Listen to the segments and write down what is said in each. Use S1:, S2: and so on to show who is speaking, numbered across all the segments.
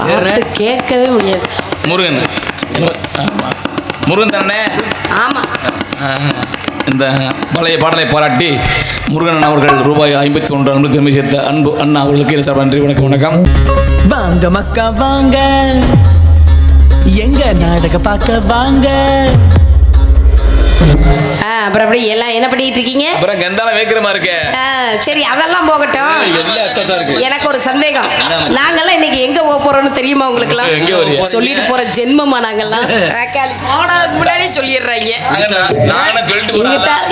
S1: பார்த்து கேட்கவே முடியாது.
S2: முருகன். முருகன் தானே?
S1: ஆமா.
S2: இந்த பழைய பாடலை பாராட்டி முருகன் அவர்கள் ரூபாய் ஐம்பத்தி ஒன்று அன்பு திரும்பி சேர்த்த அன்பு அண்ணா அவர்களுக்கு சார்பாக நன்றி வணக்கம் வணக்கம்.
S3: வாங்க மக்கா வாங்க. எங்க நாடக பார்க்க வாங்க.
S1: அப்புறம் அப்படி எல்லாம் என்ன பண்ணிட்டு இருக்கீங்க?
S2: அப்புறம் கந்தால வேக்கிரமா இருக்க.
S1: ஆ, சரி அதெல்லாம் போகட்டும்.
S4: எல்லா அர்த்தம் இருக்கு.
S1: எனக்கு ஒரு சந்தேகம். நாங்கெல்லாம் இன்னைக்கு எங்க போக போறோம்னு தெரியுமா உங்களுக்கு
S2: வரியா?
S1: சொல்லிட்டு போற ஜென்மமா நாங்கெல்லாம். முன்னாடியே சொல்லிடுறாங்க.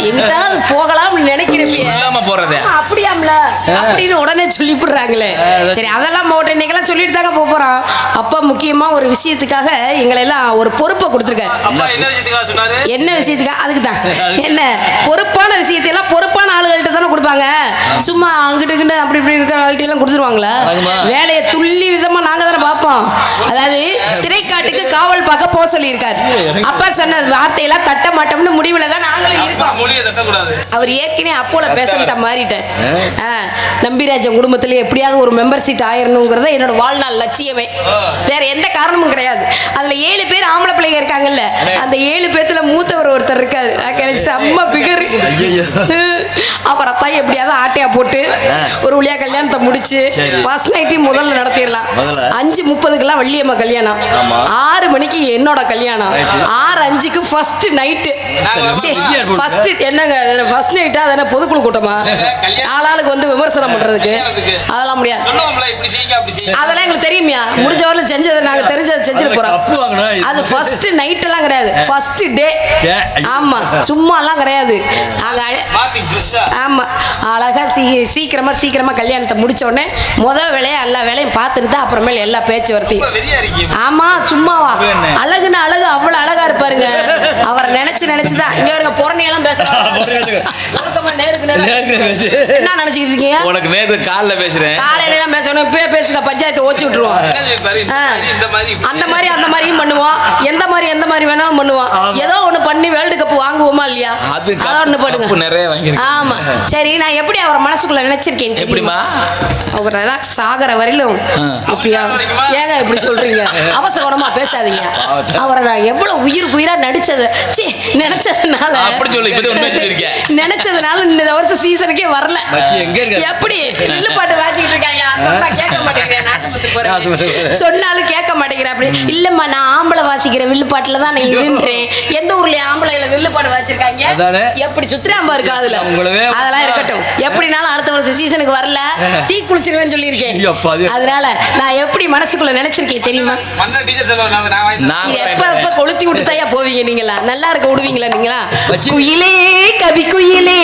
S1: எங்கிட்ட போகலாம்னு நினைக்கிறப்ப
S2: போறதே.
S1: அப்படியாம்ல? அப்படின்னு உடனே சொல்லி போடுறாங்களே சரி அதெல்லாம் போட்டு இன்னைக்கெல்லாம் சொல்லிட்டு தாங்க போக போறோம். அப்பா முக்கியமா ஒரு விஷயத்துக்காக எங்களை எல்லாம் ஒரு பொறுப்பை கொடுத்துருக்காரு.
S4: அப்பா என்ன விஷயத்துக்காக சொன்னாரு?
S1: என்ன விஷயத்துக்கா அதுக்கு தான் என்ன பொறுப்பான விஷயத்தை எல்லாம் பொறுப்பான ஆளுகள்கிட்ட தானே கொடுப்பாங்க? சும்மா அங்கிட்டு இங்கிட்டு அப்படி இப்படி இருக்கிற ஆள்கிட்ட எல்லாம் கொடுத்துருவாங்களா? வேலையை துள்ளி விதமா நாங்க தானே பார்ப்போம் அதாவது திரைக்காட்டுக்கு காவல் பார்க்க போக சொல்லியிருக்காரு. அப்பா சொன்ன வார்த்தையெல்லாம் தட்ட மாட்டோம்னு முடிவுல தான் நாங்களும் இருக்கோம். அவர் ஏற்கனவே அப்போல பேசன்ட்டா மாறிட்டார் ஆ, நம்பிராஜன் குடும்பத்துல எப்படியாவது ஒரு மெம்பர் சீட் ஆயிரணுங்கிறத என்னோட வாழ்நாள் லட்சியமே. வேற எந்த காரணமும் கிடையாது. அதுல ஏழு பேர் ஆம்பளை பிள்ளைங்க இருக்காங்கல்ல அந்த ஏழு பேத்துல மூத்தவர் ஒருத்தர் இருக்காரு. செம்ம பிகர். அப்புறம் தான் எப்படியாவது ஆட்டையா போட்டு ஒரு வழியா கல்யாணத்தை முடிச்சு ஃபர்ஸ்ட் நைட்டையும் முதல்ல நடத்திடலாம்? அஞ்சு முப்பதுக்கெல்லாம் வள்ளியம்மா கல்யாணம். ஆறு மணிக்கு என்னோட கல்யாணம். ஆறு அஞ்சுக்கு ஃபர்ஸ்ட் நைட்டு ஃபர்ஸ்ட் என்னங்க ஃபர்ஸ்ட் நைட்டா அது என்ன பொதுக்குழு கூட்டமா. ஆளாளுக்கு வந்து விமர்சனம் பண்றதுக்கு.
S4: கல்யாணத்துக்கு.
S1: அதெல்லாம் முடியாது. அதெல்லாம் எங்களுக்கு தெரியுமியா. முடிஞ்ச வரல செஞ்சதை நாங்க தெரிஞ்சதை செஞ்சுட்டு போறோம்
S4: இது
S1: அது ஃபர்ஸ்ட் நைட் எல்லாம் கிடையாது. ஃபர்ஸ்ட் டே
S4: ஏ, ஐயோ.
S1: ஆமா. சும்மா எல்லாம் கிடையாது. நாங்க அழ-
S4: மார்னிங் ஃப்ரெஷ்ஷா
S1: ஆமா. அழகா சீ சீக்கிரமா சீக்கிரமா கல்யாணத்தை முடிச்ச உடனே முத வேலையை எல்லா வேலையும் பார்த்துட்டு தான் அப்புறமேல எல்லா பேச்சுவார்த்தையும்
S4: இருக்கீங்க.
S1: ஆமா சும்மாவா? அழகுன்னு அழகு அவ்வளவு அழகா இருப்பாருங்க. அவரை நினைச்சு நினைச்சுதான் இங்க வருங்க புறணியெல்லாம் பேசுறாங்க நேருக்கு
S4: நேருக்கு.
S1: என்ன நினைச்சுக்கிட்டு இருக்கீங்க?
S2: உனக்கு நேற்று காலில் பேசுறேன்.
S1: காலையில எல்லாம் பேசணும். இப்பவே பேசுங்க பஞ்சாயத்தை ஓச்சு விட்டுருவோம். அந்த மாதிரி அந்த மாதிரியும் பண்ணுவோம். எந்த மாதிரி எந்த மாதிரி வேணாலும் பண்ணுவோம். ஏதோ ஒண்ணு பண்ணி வேர்ல்டு கப் வாங்குவோமா இல்லையா?
S2: அது
S1: ஒண்ணு பண்ணுங்க.
S2: நிறைய வாங்கியிருக்கேன்.
S1: ஆமா. சரி நான் எப்படி அவரை மனசுக்குள்ள நினைச்சிருக்கேன் தெரியுமா?
S2: எப்படிம்மா
S1: அவரை சாகர வரையிலும்
S2: ஆ.
S1: ஏங்க இப்படி சொல்றீங்க? அவசரமா பேசாதீங்க. அவரை நான் எவ்வளவு உயிருக்கு உயிரா நடிச்சது சி நினைச்சதுனால.
S2: அப்படி சொல்லு.
S1: நினைச்சதுனால இந்த வருஷம் சீசனுக்கே வரல? எப்படி? வில்லு பாட்டு வாசிக்கிட்டு இருக்காங்க. சொன்னா கேட்க மாட்டேங்கிறேன். போறேன். சொன்னாலும் கேட்க மாட்டேங்கிறேன். அப்படி இல்லம்மா நான் ஆம்பளை வாசிக்கிற வில்லு பாட்டுல தான் நான் இதுன்றேன். எந்த ஊர்ல ஆம்பளைல வில்லு பாட்டு வாசிச்சிருக்காங்க? எப்படி சுத்திராம்பா இருக்கு அதுல? அதெல்லாம் இருக்கட்டும். எப்படினாலும் அடுத்த வருஷம் சீசனுக்கு வரல. தீ குளிச்சிருவேன்னு சொல்லியிருக்கேன். அதனால நான் எப்படி மனசுக்குள்ள நினைச்சிருக்கேன் தெரியுமா? எப்ப எப்ப கொளுத்தி விட்டு தாயா போவீங்க நீங்களா? நல்லா இருக்க விடுவீங்களா நீங்களா? குயிலே கவி குயிலே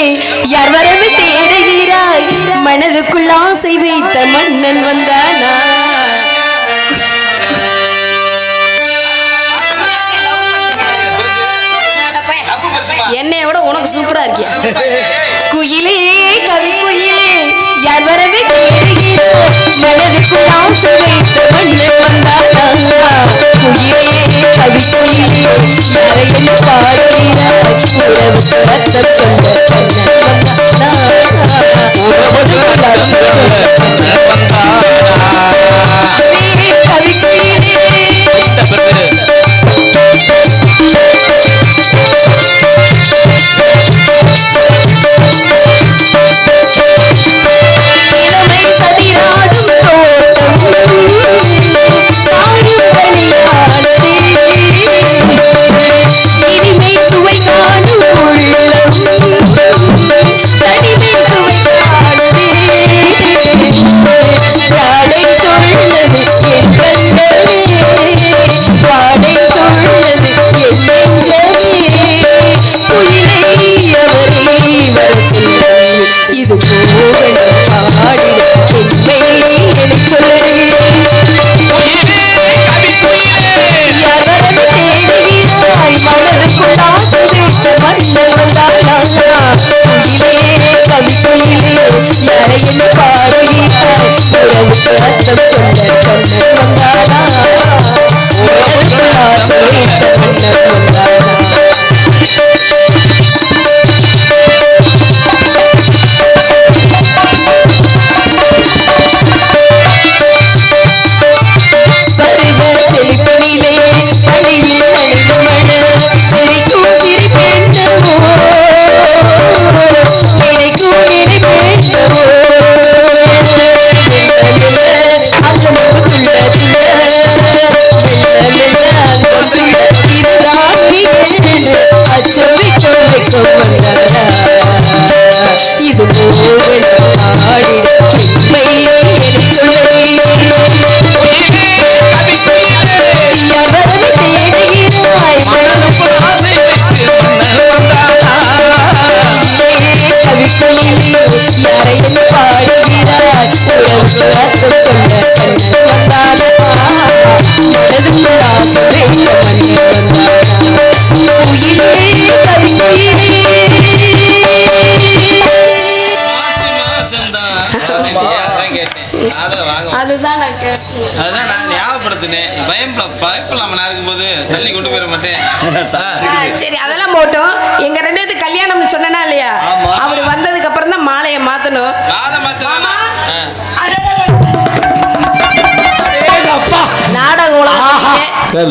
S1: யார் வரவு தேடுகிறாய். மனதுக்குள் ஆசை வைத்த மன்னன் வந்தானா? என்னைய விட உனக்கு சூப்பரா இருக்கியா? குயிலே கவி குயிலே யார் வரவே தேடுகிறாய் மனதுக்குள் ஆசை வைத்த மன்னன் வந்தானா யாரையும் உறவுக்கு ரத்தம் சொல்ல கண்ணன் வந்தானா? உறவுக்கு ரத்தம் அர்த்தம் சொல்ல Thank
S5: you.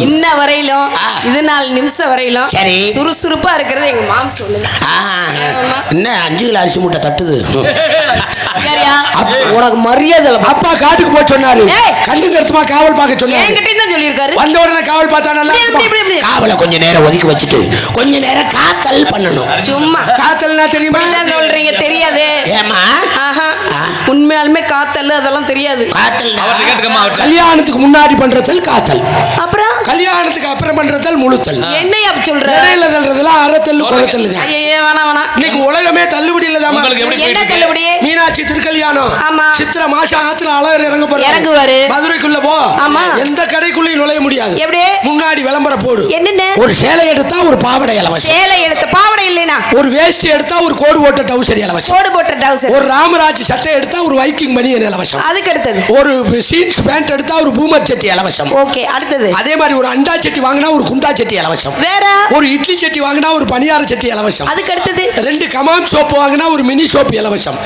S1: இன்ன வரையிலும் இது நாலு நிமிஷம் வரையிலும்
S5: சரி.
S1: சுறுசுறுப்பா இருக்கிறது எங்க மாம் சொல்லுது
S5: ஆ, என்ன அஞ்சு கிலோ அரிசி மூட்டை தட்டுது.
S1: சரியா உனக்கு மரியாதை இல்ல.
S5: அப்பா காட்டுக்கு போய் சொன்னாரு. கண்டு கருத்துமா காவல் பார்க்க சொன்னாரு.
S1: என்கிட்டயும் தான் சொல்லியிருக்காரு?
S5: வந்த உடனே காவல் பார்த்தா நல்லா. காவலை கொஞ்ச நேரம் ஒதுக்கி வச்சுட்டு கொஞ்ச நேரம் காத்தல் பண்ணணும்.
S1: சும்மா.
S5: காத்தல்னா தெரியுமா?
S1: இப்படிதான் சொல்றீங்க தெரியாது.
S5: ஏமா
S1: ஆஹா. உண்மையாலுமே காத்தல் அதெல்லாம் தெரியாது.
S5: காத்தல் கல்யாணத்துக்கு முன்னாடி பண்றதல் காத்தல்.
S1: அப்புறம்?
S5: கல்யாணத்துக்கு அப்புறம் பண்றதல் முழுத்தல்
S1: என்னைய அப்படி சொல்ற?
S5: இடையில தள்ளுறதுலாம் அறத்தல் குறைத்தல்
S1: ஐயே வேணாம் வேணாம்
S5: இன்னைக்கு உலகமே தள்ளுபடியில தான்
S2: உங்களுக்கு எப்படி
S1: என்ன தள்ளுபடி?
S5: மீனாட்சி திருக்கல்யாணம்.
S1: ஆமா.
S5: சித்திர மாசம் ஆத்துல அழகர் இறங்க போறாரு.
S1: இறங்குவாரு.
S5: மதுரைக்குள்ள போ.
S1: ஆமா.
S5: எந்த கடைக்குள்ளயும் நுழைய முடியாது.
S1: எப்படி?
S5: முன்னாடி விளம்பரம் போடு.
S1: என்னென்ன?
S5: ஒரு சேலை எடுத்தா ஒரு பாவடை இலவசம்.
S1: சேலை எடுத்த பாவடை இல்லைனா?
S5: ஒரு வேஷ்டி எடுத்தா ஒரு கோடு போட்ட டவுசர் இலவசம்.
S1: கோடு போட்ட டவுசர்.
S5: ஒரு ராமராஜ் சட்டை எடுத்தா ஒரு வைக்கிங் பனியன் இலவசம்.
S1: அதுக்கு அடுத்தது?
S5: ஒரு சீன்ஸ் பேண்ட் எடுத்தா ஒரு பூமர் சட்டி இலவசம்.
S1: ஓகே அடுத்தது?
S5: அதே மாதிரி ஒரு அண்டா சட்டி வாங்கினா ஒரு குண்டா சட்டி இலவசம்.
S1: வேற?
S5: ஒரு இட்லி சட்டி வாங்கினா ஒரு பணியார சட்டி இலவசம்.
S1: அதுக்கு அடுத்தது?
S5: ரெண்டு கமாம் சோப்பு வாங்கினா ஒரு மினி சோப்பு இலவசம்.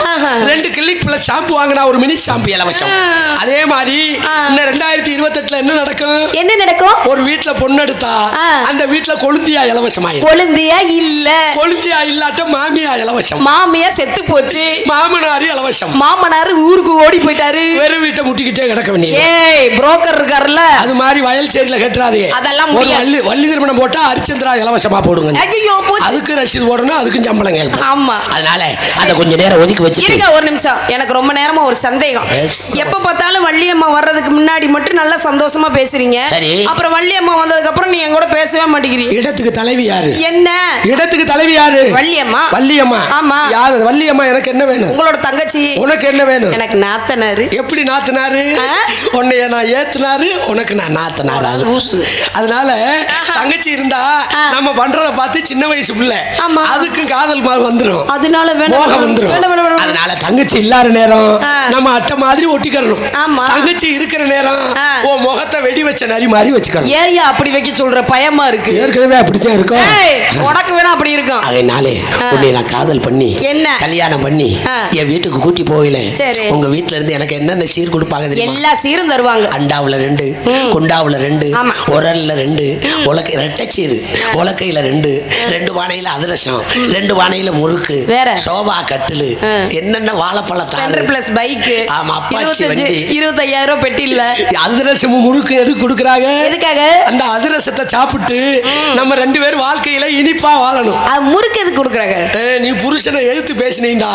S5: ரெண்டு கிளிக் பிளஸ் ஷாம்பு வாங்கினா ஒரு மினி ஷாம்பு இலவசம். அதே மாதிரி. இன்னும் ரெண்டாயிரத்தி இருபத்தெட்டுல என்ன நடக்கும்?
S1: என்ன நடக்கும்?
S5: ஒரு வீட்ல பொண்ணு எடுத்தா. அந்த வீட்ல கொழுந்தியா இலவசமாயிரும்.
S1: கொழுந்தியா இல்ல.
S5: கொழுந்தியா இல்லாட்ட மாமியா இலவசம்.
S1: மாமியா செத்து போச்சு.
S5: மாமனார் இலவசம்.
S1: மாமனார் ஊருக்கு ஓடி போயிட்டாரு.
S5: வெறும் வீட்டை முட்டிக்கிட்டே கிடக்க வேண்டியது.
S1: ஏய் புரோக்கர் இருக்காருல்ல.
S5: அது மாதிரி வயல் சேரியில கட்டுறாதீங்க
S1: அதெல்லாம்
S5: ஒரு. வள்ளி வள்ளி திருமணம் போட்டா அரிச்சந்திரா இலவசமா போடுங்க
S1: ஐயோ
S5: அதுக்கு ரசீது போடணும் அதுக்கும் சம்பளம் கேட்கும்
S1: ஆமா.
S5: அதனால அதை கொஞ்ச நேரம் ஒதுக்கி வச்சுட்டு.
S1: இருங்க ஒரு நிமிஷம். எனக்கு ரொம்ப நேரமா ஒரு சந்தேகம். எப்ப பார்த்தாலும் வள்ளியம்மா வர்றதுக்கு முன்னாடி மட்டும் நல்லா சந்தோஷமா பேசுறீங்க. அப்புறம் வள்ளியம்மா வந்ததுக்கு அப்புறம் நீ என் கூட பேசவே மாட்டேங்கிறீங்க.
S5: இடத்துக்கு தலைவி யாரு?
S1: என்ன?
S5: இடத்துக்கு தலைவி யாரு?
S1: வள்ளியம்மா.
S5: வள்ளியம்மா.
S1: ஆமா.
S5: யாரு? வள்ளியம்மா எனக்கு என்ன வேணும்?
S1: உங்களோட தங்கச்சி.
S5: உனக்கு என்ன வேணும்
S1: எனக்கு நாத்தனாரு
S5: எப்படி நாத்தினாரு? உன்னைய நான் ஏத்துனாரு உனக்கு நான் நாத்தினாரு. அதனால தங்கச்சி இருந்தா. நம்ம பண்றத பார்த்து சின்ன வயசு பிள்ளை
S1: ஆமா.
S5: அதுக்கும் காதல் மா- வந்துரும்
S1: அதனால வேணாம் வேணாம்.
S5: அதனால தங்கச்சி இல்லாத நேரம். நம்ம அட்டை மாதிரி ஒட்டிக்கிறணும்
S1: ஆமா.
S5: தங்கச்சி இருக்கிற நேரம். உன் முகத்தை வெடி வச்ச நரி மாதிரி வச்சுக்கணும்
S1: ஏய்யா அப்படி வைக்க சொல்ற பயமா இருக்கு
S5: ஏற்கனவே அப்படித்தான் இருக்கும்
S1: ஏய், உனக்கு வேணா அப்படி இருக்கும்
S5: அதனாலே. உன்னை நான் காதல் பண்ணி
S1: என்ன?
S5: கல்யாணம் பண்ணி. என் வீட்டுக்கு கூட்டி போகல
S1: சரி.
S5: உங்க வீட்ல இருந்து எனக்கு என்னென்ன சீர் கொடுப்பாங்க தெரியுமா?
S1: எல்லா சீரும் தருவாங்க.
S5: அண்டாவுல ரெண்டு. குண்டாவுல ரெண்டு. உரல்ல ரெண்டு உலக்கை ரெட்டச்சீரு உலக்கையில ரெண்டு ரெண்டு பானையில அதிரசம் ரெண்டு பானையில முறுக்கு
S1: வேற?
S5: சோபா கட்டிலு. என்னென்ன வாழைப்பழ தாரு.
S1: பிளஸ் பைக்
S5: ஆமா, அப்பாச்சி வண்டி.
S1: இருபத்தையாயிரம் ரூபாய் பெட்டி இல்ல
S5: அதிரசமும் முறுக்கு எதுக்கு கொடுக்குறாங்க?
S1: எதுக்காக?
S5: அந்த அதிரசத்தை சாப்பிட்டு நம்ம ரெண்டு பேரும் வாழ்க்கையில இனிப்பா வாழணும்.
S1: முறுக்கு எதுக்கு கொடுக்குறாங்க?
S5: நீ புருஷனை எதிர்த்து பேசினீங்கடா.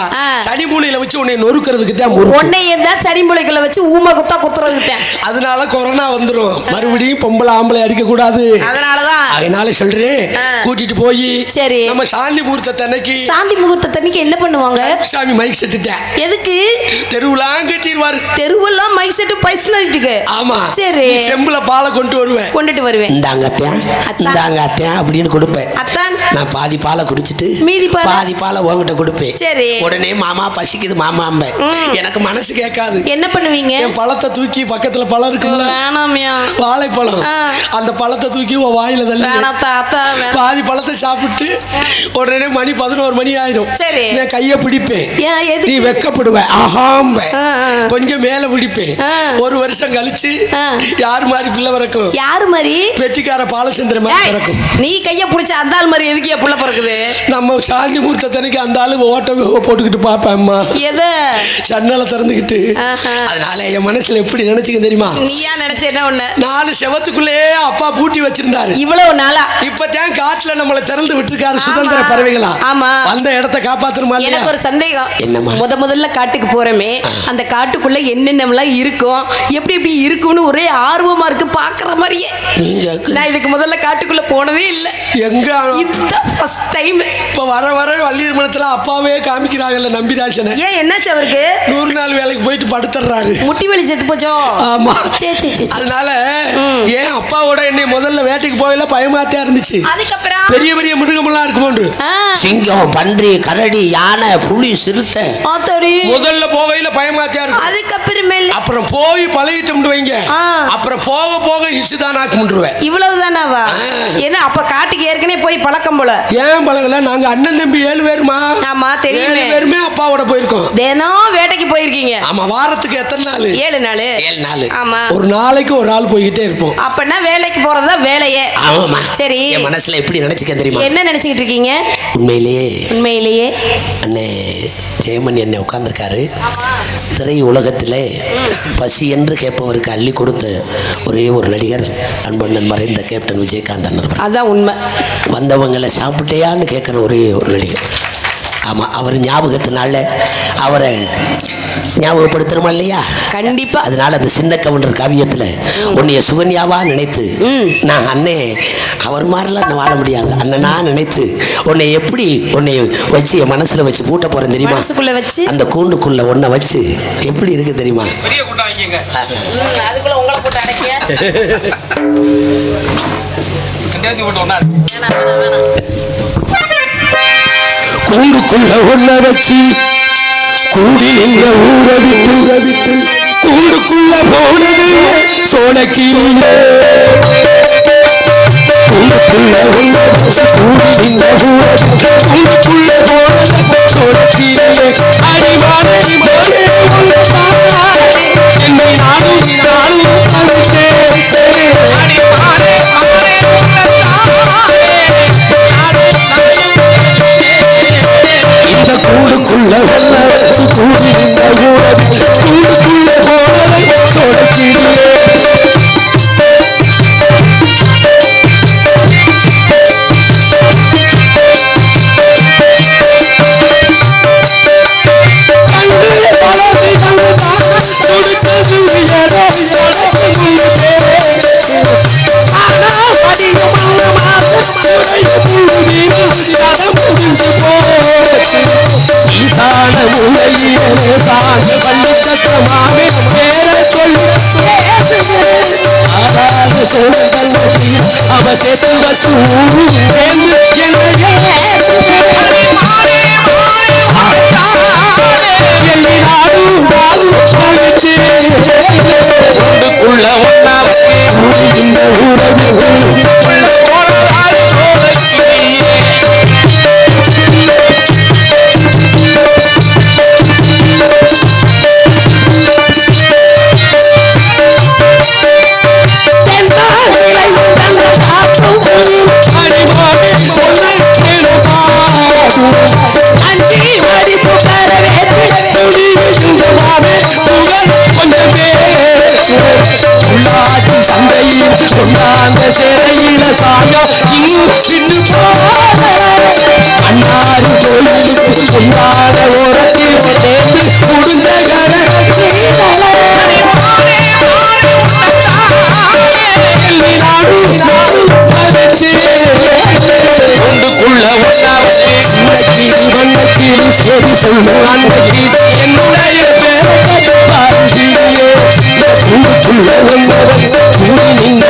S5: சனி மூலையில வச்சு உன்னை நொறுக்கிறதுக்கு தான் முறுக்கு.
S1: உன்னை எந்த சடிமுளைக்குள்ள வச்சு ஊமை குத்தா குத்துறதுக்கிட்டேன்
S5: அதனால கொரோனா வந்துரும். மறுபடியும் பொம்பளை ஆம்பளை அடிக்க கூடாது.
S1: அதனாலதான்.
S5: அதனால சொல்றேன். கூட்டிட்டு போய்
S1: சரி.
S5: நம்ம சாந்தி முகூர்த்த அன்னைக்கு
S1: சாந்தி முகூர்த்தத்தன்னைக்கு என்ன பண்ணுவாங்க?
S5: சாமி மைக் செட்டுட்டேன்
S1: எதுக்கு?
S5: தெருவுலாம் கட்டிடுவாரு
S1: தெருவெல்லாம் மைக் செட்டு பைசலிட்டுக்கு
S5: ஆமா.
S1: சரி.
S5: செம்புல பாலை கொண்டு வருவேன்.
S1: கொண்டுட்டு வருவேன்.
S5: இந்தாங்க
S1: அத்தான்.
S5: இந்தாங்க அத்தியான் அப்படின்னு கொடுப்பேன்.
S1: அத்தான்.
S5: நான் பாதி பாலை குடிச்சிட்டு
S1: மீதி?
S5: பாதி பாலை உங்ககிட்ட கொடுப்பேன்.
S1: சரி.
S5: உடனே மாமா பசிக்குது மாமாம்ப எனக்கு மனசு கேட்காது.
S1: என்ன பண்ணுவீங்க?
S5: என் பழத்தை தூக்கி பக்கத்துல பழம் இருக்கும்ல?
S1: வேணாமியா.
S5: வாழைப்பழம். அந்த பழத்தை தூக்கி உன் வாயில தள்ளி
S1: தாத்தா
S5: பாதி பழத்தை சாப்பிட்டு உடனே மணி பதினோரு மணி ஆயிரும்.
S1: சரி.
S5: நான் கைய பிடிப்பேன். நீ வெக்கப்படுவ. ஆஹாம்ப
S1: ஆ, ஆ.
S5: கொஞ்சம் மேல பிடிப்பேன். ஒரு வருஷம் கழிச்சு. யார் மாதிரி பிள்ளை பிறக்கும்?
S1: யாரு மாதிரி?
S5: வெற்றிக்கார பாலச்சந்திர மாதிரி பிறக்கும்.
S1: நீ கைய புடிச்ச அந்த ஆள் மாதிரி எதுக்கு புள்ள பிறக்குது?
S5: நம்ம சாந்தி மூர்த்தத்தனைக்கு அந்த ஆளு ஓட்ட போட்டுக்கிட்டு பார்ப்பேன்மா
S1: எத?
S5: சன்னலை திறந்துக்கிட்டு. அதனால என் மனசுல எப்படி நினைச்சுக்க தெரியுமா?
S1: நீயா நினைச்ச என்ன ஒண்ணு.
S5: நாலு செவத்துக்குள்ள காட்டுக்குள்ளேயே அப்பா பூட்டி வச்சிருந்தாரு.
S6: இவ்வளவு நாளா?
S5: இப்பதான் காட்டுல நம்மளை திறந்து விட்டுருக்காரு சுதந்திர. பறவைகளா.
S6: ஆமா.
S5: வந்த இடத்த காப்பாத்தணுமா இல்லையா?
S6: எனக்கு ஒரு சந்தேகம்.
S7: என்னம்மா?
S6: முத முதல்ல காட்டுக்கு போறோமே. அந்த காட்டுக்குள்ள என்னென்னலாம் இருக்கும்? எப்படி எப்படி இருக்கும்னு ஒரே ஆர்வமா இருக்கு பாக்குற மாதிரியே. நான் இதுக்கு முதல்ல காட்டுக்குள்ள போனதே இல்ல.
S5: எங்க?
S6: இதுதான் ஃபர்ஸ்ட் டைம்
S5: இப்ப வர வர வள்ளியர் மனத்துல அப்பாவே காமிக்கிறாங்கல்ல நம்பிராசனை
S6: ஏன் என்னாச்சு அவருக்கு?
S5: நூறு நாள் வேலைக்கு போயிட்டு படுத்துறாரு
S6: முட்டி வலி செத்து போச்சோ?
S5: ஆமா.
S6: சரி சரி சரி.
S5: அதனால ஏன் அப்பாவோட என்னை முதல்ல வேட்டைக்கு போகல பயமாத்தே இருந்துச்சு.
S6: அதுக்கப்புறம்?
S5: பெரிய பெரிய மிருகமெல்லாம் இருக்குமோன்று
S7: சிங்கம் பன்றி கரடி யானை புலி சிறுத்தை.
S5: முதல்ல போகையில பயமாத்தியா இருக்கும்
S6: அதுக்கப்புறமேல?
S5: அப்புறம் போய் பழகிட்டு வைங்க. அப்புறம் போக போக இசுதான் ஆக்கி முண்டுருவேன்
S6: இவ்வளவுதானாவா? என்ன அப்ப காட்டுக்கு ஏற்கனவே போய் பழக்கம் போல.
S5: ஏன் பழகல? நாங்க அண்ணன் தம்பி ஏழு பேருமா?
S6: ஆமா, தெரியுமே.
S5: ஏழு பேருமே அப்பாவோட போயிருக்கோம்.
S6: தினம் வேட்டைக்கு போயிருக்கீங்க?
S5: ஆமா வாரத்துக்கு எத்தனை நாள்?
S6: ஏழு நாள்.
S7: ஏழு நாள்.
S6: ஆமா.
S5: ஒரு நாளைக்கு ஒரு ஆள் போய்கிட்டே இருப்போம்.
S6: அப்பனா வேலைக்கு போறதா வேலையே.
S7: ஆமாம்மா.
S6: சரி.
S7: என் மனசுல எப்படி நினைச்சுக்க தெரியுமா?
S6: என்ன நினைச்சுக்கிட்டு இருக்கீங்க?
S7: உண்மையிலேயே
S6: உண்மையிலேயே.
S7: அண்ணே ஜெயமணி அண்ணே உட்கார்ந்துருக்காரு. திரை உலகத்திலே பசி என்று கேட்பவருக்கு அள்ளி கொடுத்த ஒரே ஒரு நடிகர் அன்பண்ணன் மறைந்த கேப்டன் விஜயகாந்த் அண்ணன்
S6: அதான் உண்மை.
S7: வந்தவங்களை சாப்பிட்டேயான்னு கேட்குற ஒரே ஒரு நடிகர். ஆமாம் அவர் ஞாபகத்தினால அவரை ஞாபகப்படுத்துறோமா இல்லையா?
S6: கண்டிப்பா.
S7: அதனால அந்த சின்ன கவுண்டர் காவியத்தில் உன்னைய சுகன்யாவா நினைத்து நான் அண்ணே அவர் மாதிரிலாம் நான் வாழ முடியாது. அண்ணனா நினைத்து உன்னை எப்படி உன்னை வச்சு என் மனசுல வச்சு பூட்ட போறேன் தெரியுமா?
S6: வச்சு?
S7: அந்த கூண்டுக்குள்ள உன்னை வச்சு எப்படி இருக்கு தெரியுமா?
S6: அதுக்குள்ள உங்களை போட்டு அடைக்க. வேணாம் வேணாம்.
S5: கூண்டுக்குள்ள ஒன்ன வச்சு கூடி நின்ற ஊர விட்டு கூண்டுக்குள்ள போனது சோழக்கிளியே கூண்டுக்குள்ள ஒன்ன வச்சு கூடி நின்ற ஊர விட்டு கூண்டுக்குள்ள போனது சோழக்கிளியே அடிமானே என்னை நானும் நானும் அழைத்தேன் கூடி நின்ற ஊரவி கூடுக்குள்ள போனதை தொடக்கிறியே Oh, உள்ளாட்சி சந்தையில் கொண்டாந்த சிறையில சாயம் இன்னும் சின்ன அண்ணாறு கோயிலுக்கு கொண்டாட ஓரத்தில் சேர்ந்து முடிஞ்ச சொல்லு. அன்னைக்கு என்னுடைய பேரை பாருகிறியே ஒன்னவன் கூடி நின்ற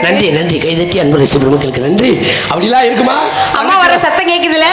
S7: நன்றி நன்றி. கைதட்டி அன்பு ரசி பெருமக்களுக்கு நன்றி.
S5: அப்படிலாம் இருக்குமா?
S6: அம்மா வர சத்தம் கேக்குதுல?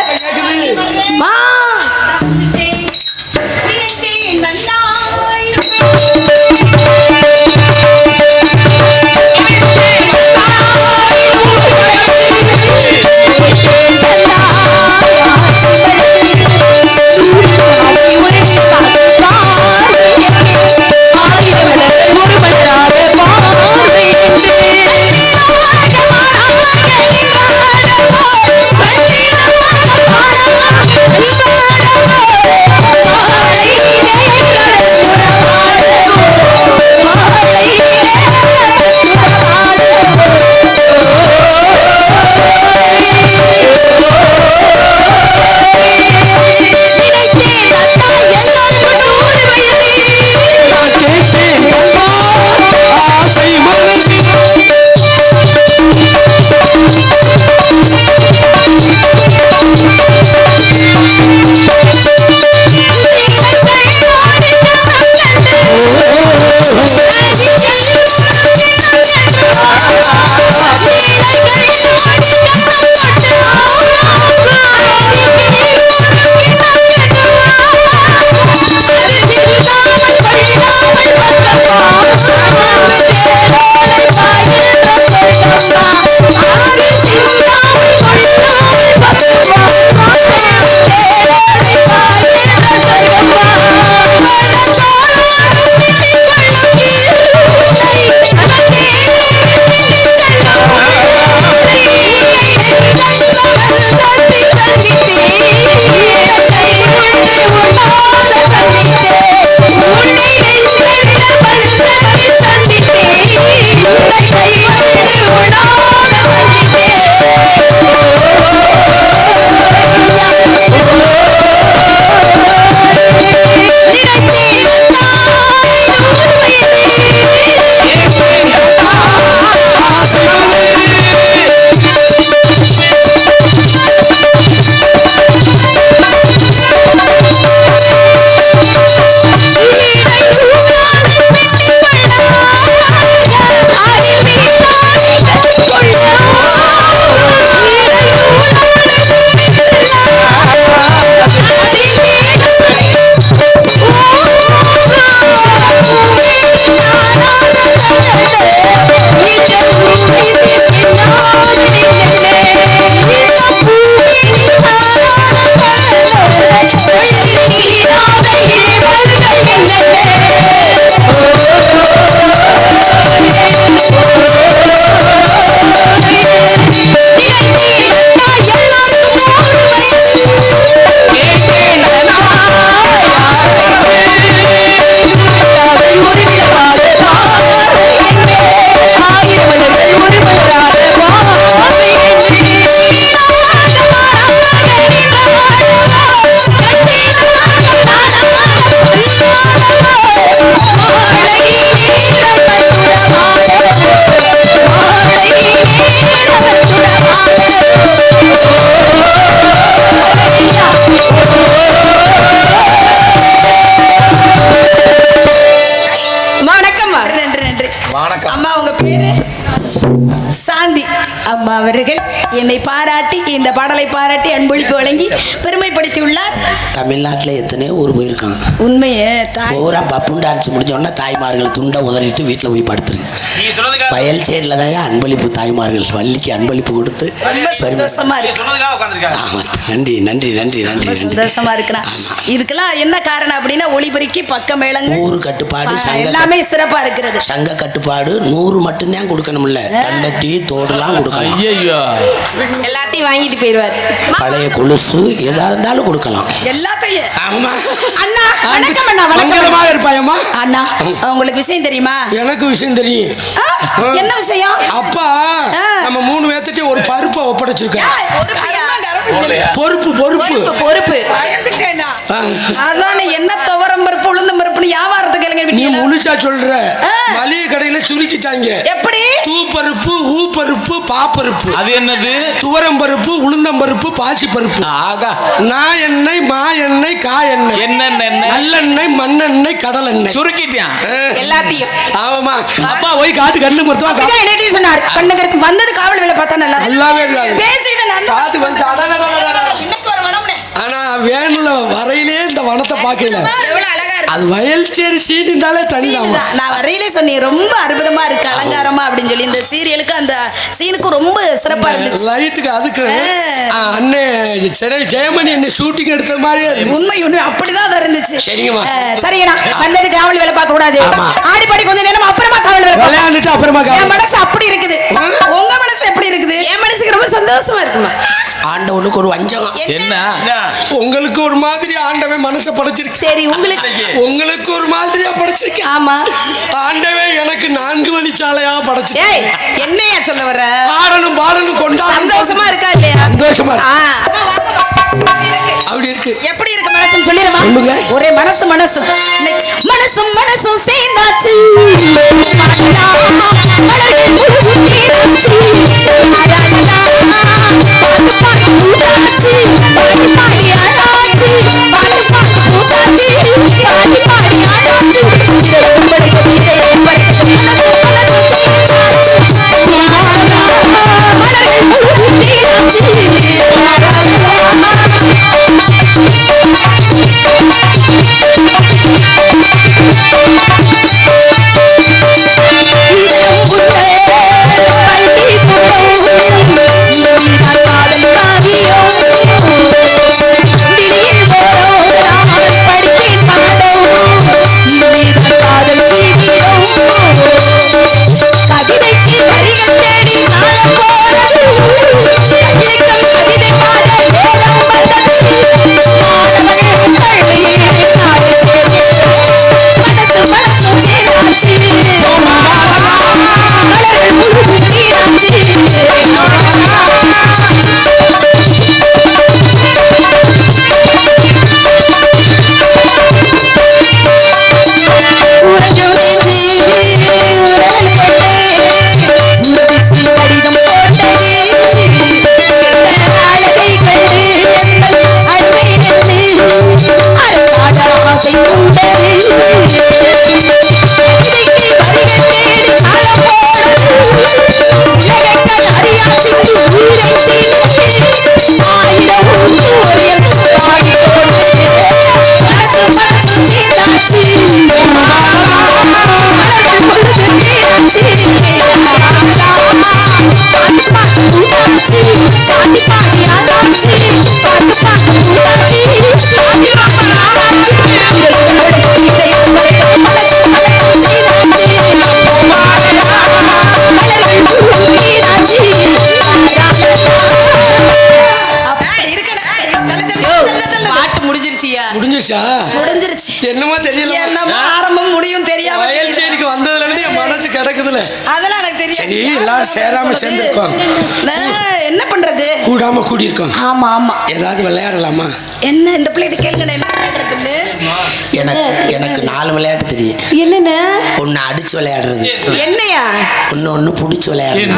S6: பெருமைப்படுத்தியுள்ளார்
S7: தமிழ்நாட்டில் எத்தனையோ ஊர் போயிருக்கான்
S6: உண்மையே தாய்
S7: பூரா பப்புன் டான்ஸ் முடிஞ்ச உடனே தாய்மார்கள் துண்டை உதறிட்டு வீட்டில் போய் படுத்துருங்க. பயல் சேரில் தான் அன்பளிப்பு தாய்மார்கள்? வள்ளிக்கு அன்பளிப்பு கொடுத்து
S6: சந்தோஷமா இருக்கு.
S7: ஆமாம் நன்றி நன்றி நன்றி நன்றி
S6: சந்தோஷமா இருக்கிறேன் இதுக்கெல்லாம் என்ன காரணம் அப்படின்னா ஒளிபெருக்கி பக்க மேளங்கள்
S7: ஊரு கட்டுப்பாடு
S6: எல்லாமே சிறப்பா இருக்கிறது.
S7: சங்க கட்டுப்பாடு நூறு மட்டும்தான் கொடுக்கணும்ல. தண்டட்டி தோடுலாம் கொடுக்கலாம்.
S2: ஐயோ
S6: எல்லாத்தையும் வாங்கிட்டு போயிடுவார்
S7: பழைய கொலுசு எதா இருந்தாலும் கொடுக்கலாம்.
S6: எல்லாத்தையும்.
S5: ஆமா.
S6: அண்ணா வணக்கம் அண்ணா வணக்கம்.
S5: இருப்பாயம்மா.
S6: அண்ணா உங்களுக்கு விஷயம் தெரியுமா?
S5: எனக்கு விஷயம் தெரியும்.
S6: என்ன விஷயம்?
S5: அப்பா. நம்ம மூணு பேர்த்திட்ட ஒரு பருப்பை ஒப்படைச்சிருக்கேன்? பொறுப்பு பொறுப்பு
S6: பொறுப்பு. அதானே என்ன துவரம் வியாபாரத்துக்கு இளைஞர்
S5: நீ? முழுசா சொல்ற. மளிகை கடையில சுருக்கிட்டாங்க.
S6: எப்படி?
S5: தூ பருப்பு ஊ பருப்பு பாப்பருப்பு.
S2: அது என்னது?
S5: துவரம் பருப்பு உளுந்தம் பருப்பு பாசி பருப்பு.
S2: ஆகா.
S5: நான் எண்ணெய் மா எண்ணெய் கா எண்ணெய்.
S2: என்னென்ன என்ன
S5: நல்லெண்ணெய் மண்ணெண்ணெய் கடல் எண்ணெய்
S2: சுருக்கிட்டான்
S6: எல்லாத்தையும்.
S5: ஆமாமா அப்பா போய் காட்டு கண்ணு மருத்துவம்
S6: என்னையும் சொன்னார். கண்ணுக்கு வந்தது காவல் வேலை பார்த்தா நல்லா.
S5: நல்லாவே இருக்காது.
S6: பேசிக்கிட்டு
S5: காட்டு வந்து
S6: வனம்னே.
S5: ஆனா வேணுல வரையிலே இந்த வனத்தை பார்க்கல. அது வயல்ச்சேரி சீனிந்தாலே தனிதாமா
S6: இதுதான். நான் வரையிலே சொன்னேன் ரொம்ப அற்புதமா இருக்கு அலங்காரமா அப்படின்னு சொல்லி. இந்த சீரியலுக்கு அந்த சீனுக்கு ரொம்ப சிறப்பா இருந்துச்சு.
S5: லைட்டுக்கு அதுக்கு அண்ணே சரி ஜெயமணி என்ன ஷூட்டிங் எடுத்த மாதிரியே இருந்துச்சு.
S6: உண்மை உண்மை அப்படிதான் அது இருந்துச்சு.
S5: சரிங்கம்மா.
S6: சரிங்கண்ணா. வந்தது காவல் வேலை பார்க்க கூடாது.
S7: ஆமா.
S6: ஆடி பாடி கொஞ்ச நேரம் அப்புறமா காவல் வேலை.
S5: விளையாண்டுட்டு அப்புறமா
S6: என். மனசு அப்படி இருக்குது. உங்க மனசு எப்படி இருக்குது? என் மனசுக்கு ரொம்ப சந்தோஷமா இருக்குமா?
S7: ஆண்டவனுக்கு ஒரு வஞ்சகம்.
S2: என்ன?
S5: உங்களுக்கு ஒரு மாதிரி ஆண்டவன் மனசை படைச்சிருக்கு.
S6: சரி உங்களுக்கு
S5: உங்களுக்கு ஒரு மாதிரியா படைச்சிருக்கேன்
S6: ஆமா.
S5: ஆண்டவன் எனக்கு நான்கு வழிச்சாலையா படைச்சிருக்கேன்
S6: ஏய் என்னையா சொல்ல வர
S5: ஆடணும் பாடணும் கொண்டாடணும்
S6: சந்தோஷமா இருக்கா இல்லையா?
S5: சந்தோஷமா. அப்படி இருக்கு
S6: எப்படி இருக்கு மனசுன்னு சொல்லிடுமா
S5: சொல்லுங்க.
S6: ஒரே மனசு மனசு மனசும் மனசும் சேர்ந்தாச்சு கவிதைக்கு
S5: கூடியிருக்கோம்
S6: ஆமா ஆமா.
S5: ஏதாவது விளையாடலாமா?
S6: என்ன இந்த பிள்ளைகிட்ட கேளுங்க என்ன விளையாடுறதுன்னு.
S7: எனக்கு எனக்கு நாலு விளையாட்டு தெரியும்.
S6: என்னென்ன?
S7: ஒன்று அடிச்சு விளையாடுறது.
S6: என்னையா?
S7: ஒன்று ஒன்று பிடிச்சி விளையாடுறது.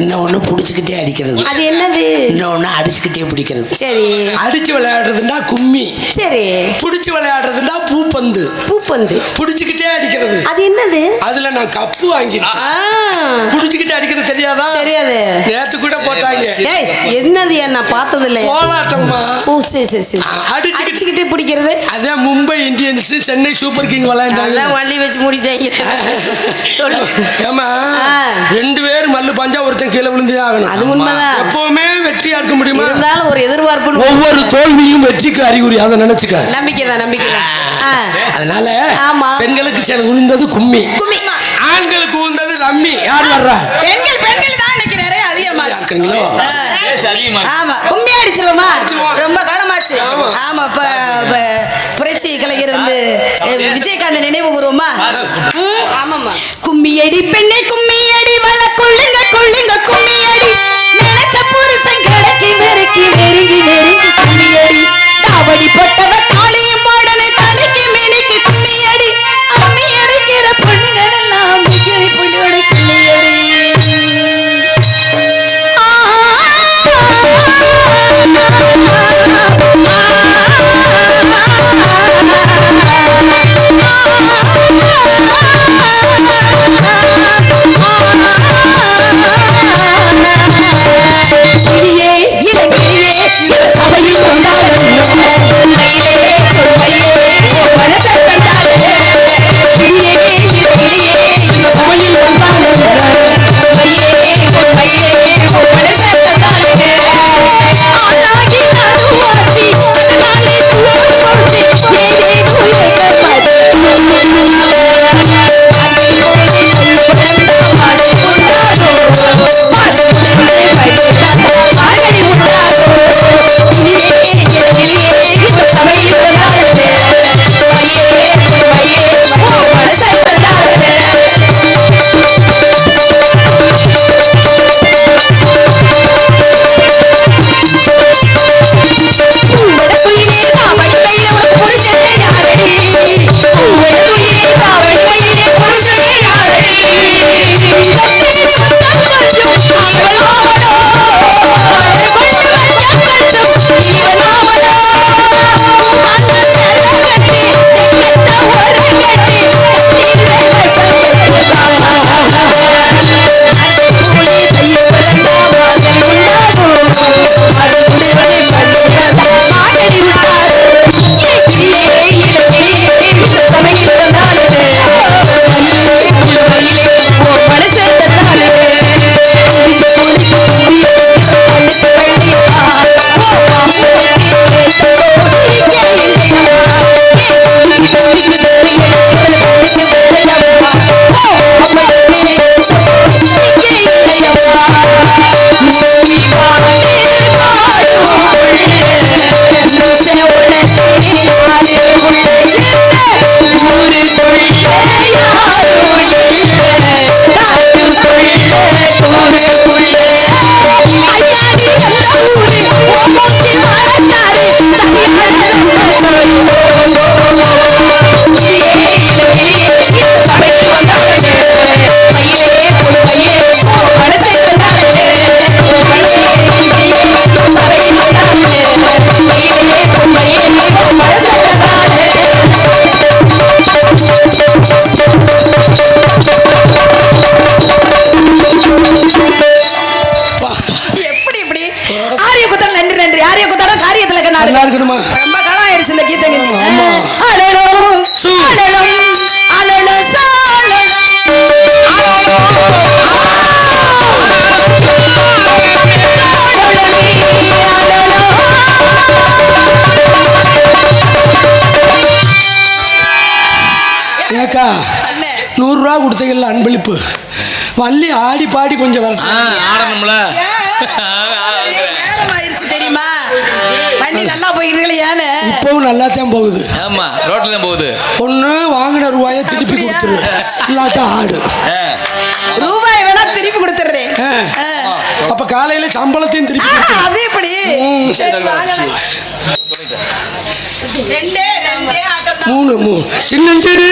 S1: இன்னொன்னு புடிச்சுக்கிட்டே அடிக்கிறது.
S6: அது என்னது?
S1: இன்னொன்னு அடிச்சுக்கிட்டே பிடிக்கிறது.
S6: சரி.
S1: அடிச்சு விளையாடுறதுன்னா கும்மி.
S6: சரி.
S1: புடிச்சு விளையாடுறதுன்னா பூப்பந்து.
S6: பூப்பந்து.
S1: புடிச்சுக்கிட்டே அடிக்கிறது.
S6: அது என்னது?
S1: அதுல நான் கப்பு வாங்கிருக்கேன்
S6: ஆ,
S1: புடிச்சுக்கிட்டு அடிக்கிறது தெரியாதா?
S6: தெரியாது.
S1: நேத்து கூட போட்டாங்க.
S6: ஏய் என்னது நான் பார்த்தது இல்லையா
S1: கோலாட்டம்மா.
S6: ஓ சரி சரி சரி.
S1: அடிச்சுக்கிட்டு
S6: பிடிக்கிறது?
S1: அதான் Mumbai Indians Chennai super king விளையாண்டாங்க.
S6: அதான் வண்டி வச்சு மூடிட்டாங்க. சொல்லு.
S1: ஏமா. ரெண்டு பேர் மல்லு பஞ்சா ஒருத்தன் கீழே விழுந்தே ஆகணும்.
S6: அது உண்மைதான்.
S1: எப்பவுமே வெற்றியா இருக்க முடியுமா?
S6: இருந்தாலும் ஒரு எதிர்பார்ப்பு
S1: ஒவ்வொரு தோல்வியும் வெற்றிக்கு அறிகுறி அதை நினைச்சுக்க
S6: நம்பிக்கை தான் நம்பிக்கை தான். ஆ.
S1: அதனால
S6: ஆமா.
S1: பெண்களுக்கு சில உழுந்தது கும்மி.
S6: கும்மி.
S1: ஆண்களுக்கு உழுந்தது ரம்மி. யார் வர்றா?
S6: பெண்கள் பெண்கள் தான் இன்னைக்கு நிறைய அதிகமா.
S1: யார் இருக்கீங்களோ
S6: ஆமா. கும்மி அடிச்சிருவோமா?
S1: அடிச்சிருவோம்.
S6: ரொம்ப காலமாச்சு.
S1: ஆமா.
S6: ஆமா இப்ப இப்ப புரட்சி கலைஞர் வந்து அஹ், விஜயகாந்த் நினைவு கூறுவோமா? ஆமாமா கும்மி அடி பெண்ணே கும்மி. அடி வள கொள்ளுங்க கொள்ளுங்க கும்மி அடி நினைச்ச புருஷன் நெருங்கி நெருங்கி கும்மி அடி தாவடி
S1: கொடுத்தீங்கல்ல அன்பளிப்பு. வள்ளி ஆடி பாடி கொஞ்சம்
S2: ஆ,
S1: வரட்டும்
S2: ஆடணும்ல
S6: நேரம் ஆயிருச்சு தெரியுமா? வண்டி நல்லா போயிட்டு இருக்கல ஏன்னு.
S1: இப்பவும் நல்லா தான் போகுது.
S2: ஆமா ரோட்ல தான் போகுது.
S1: ஒன்று வாங்கின ரூபாயை திருப்பி கொடுத்துரு. இல்லாட்டா ஆடு.
S6: ரூபாய் வேணா திருப்பி கொடுத்துடுறேன்.
S1: ஆ.
S6: ஆ.
S1: அப்ப காலையில சம்பளத்தையும் திருப்பி.
S6: அது எப்படி?
S1: மூணு மூணு. சின்னஞ்சிறு.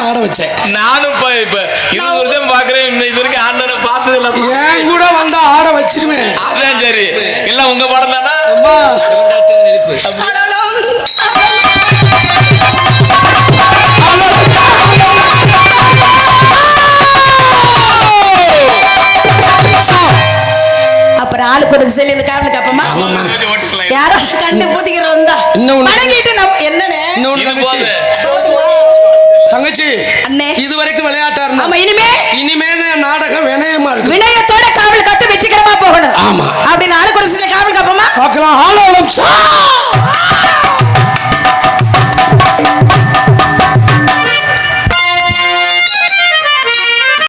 S5: ஆட வச்சேன்.
S2: நானும் இப்ப இப்ப இருபது வருஷம் பாக்குறேன். இன்னும் இது வரைக்கும் ஆண்டனை பார்த்தது இல்ல.
S5: என் கூட வந்தா ஆட வச்சிருவேன்
S2: அதான் சரி. எல்லாம் உங்க படம் தானா?
S6: அப்புறம் ஆளுக்கு ஒரு திசையில இந்த காவலுக்கு காப்பமா யாரோ கண்ணு பூத்திக்கிற வந்தா. என்னன்னு?
S5: தங்கச்சி
S6: அண்ணே.
S5: இது வரைக்கும் விளையாட்டா இருந்தா?
S6: ஆமா இனிமே
S5: இனிமே நாடகம் வினயமா இருக்கு
S6: வினயத்தோட காவல் காத்து வெற்றிகரமா போகணும்.
S5: ஆமா.
S6: அப்படின்னு ஆளுக்கு ஒரு திசையில காவல் காப்பமா
S5: பார்க்கலாம். ஹலோ